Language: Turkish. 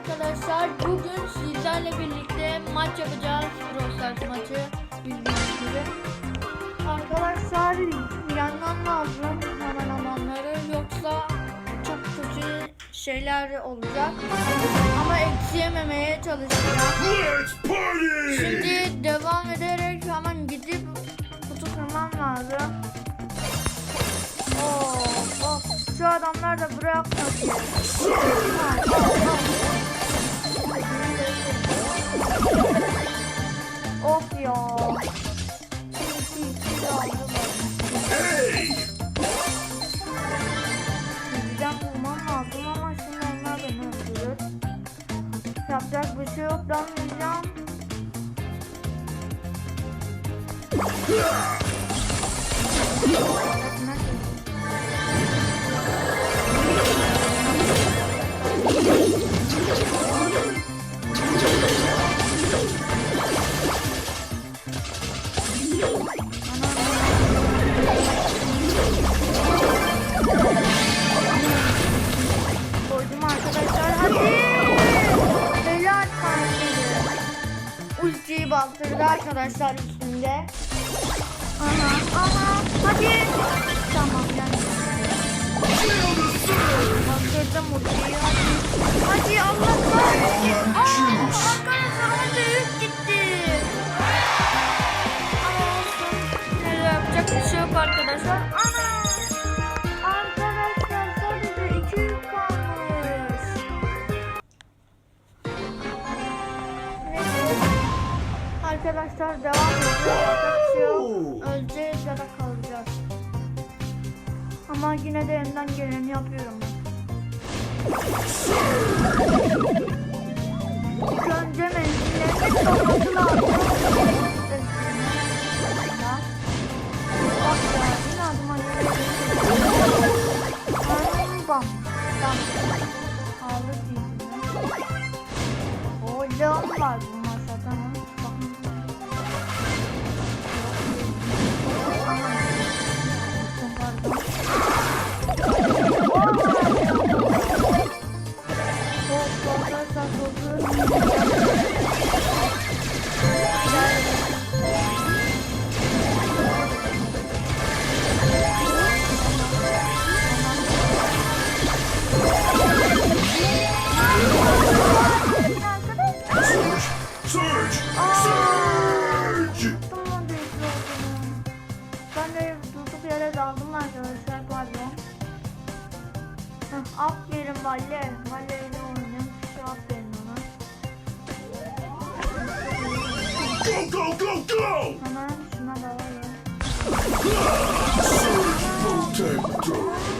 arkadaşlar. Bugün sizlerle birlikte maç yapacağız. Brawl maçı. Bildiğiniz gibi. Arkadaşlar yenmem lazım hemen amanları. Yoksa çok kötü şeyler olacak. Ama eksi yememeye çalışacağım. Şimdi devam ederek hemen gidip kutu kırmam lazım. Oo, of. Şu adamlar da buraya bir şey yok. Bastırdı arkadaşlar üstünde. Aha aha hadi. Tamam yani. Bastırdım ultiyi hadi. Allah kahretsin. Aa, arkadaşlar orada yük gitti. Ama olsun. Yapacak bir şey. Arkadaşlar Arkadaşlar devam ediyor. Şey. Öleceğiz ya da kalacağız. Ama yine de elimden geleni yapıyorum. İlk önce menzillerini kapatı lazım. Bak ya yine adıma geliyor. Aynen bam. Bam. Aldı diyeceğim. O leon var daldım arkadaşlar pardon. Aferin Valle. Valle Go, go, go, go! Hemen şuna dalalım. Surge Protector!